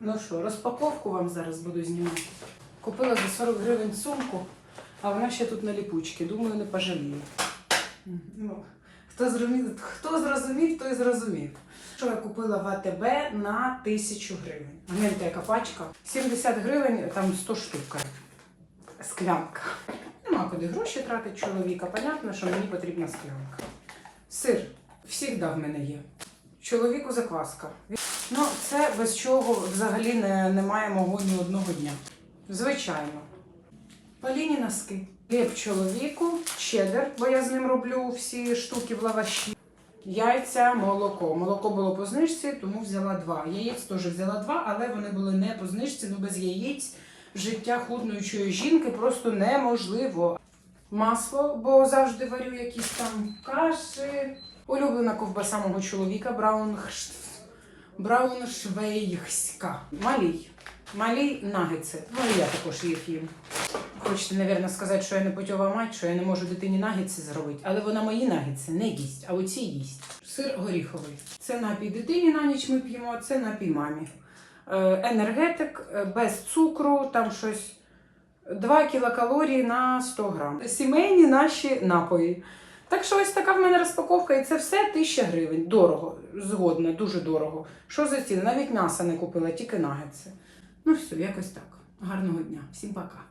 Ну що, розпаковку вам зараз буду знімати. Купила за 40 гривень сумку, а вона ще тут на ліпучки. Думаю, не пожалію. Ну, хто зрозумів, хто зрозумів, той зрозумів. Що я купила в АТБ на 1000 гривень. Гляньте, яка пачка. 70 гривень, там 100 штук. Склянка. Нема куди гроші тратить чоловіка. Понятно, що мені потрібна склянка. Сир. Всігда в мене є. Чоловіку закваска. Ну, це без чого взагалі не, немає мого ні одного дня. Звичайно. Поліні носки. Хліб чоловіку, чеддер, бо я з ним роблю всі штуки в лаваші. Яйця, молоко. Молоко було по знижці, тому взяла два. Яєць теж взяла два, але вони були не по знижці, ну без яєць життя худнуючої жінки просто неможливо. Масло, бо завжди варю якісь там каші. Улюблена ковбаса мого чоловіка Браунхш... Брауншвейгська. Малій. Малій нагетси. Ну і я також їх їм. Хочете, напевно, сказати, що я не путьова мать, що я не можу дитині нагетси зробити, але вона мої нагетси не їсть, а оці їсть. Сир горіховий. Це напій дитині на ніч ми п'ємо, а це напій мамі. Е, енергетик е, без цукру, там щось 2 кілокалорії на 100 грам. Сімейні наші напої. Так що ось така в мене розпаковка, і це все 1000 гривень. Дорого, згодна, дуже дорого. Що за ціни? Навіть м'яса не купила, тільки нагетси. Ну все, якось так. Гарного дня. Всім пока.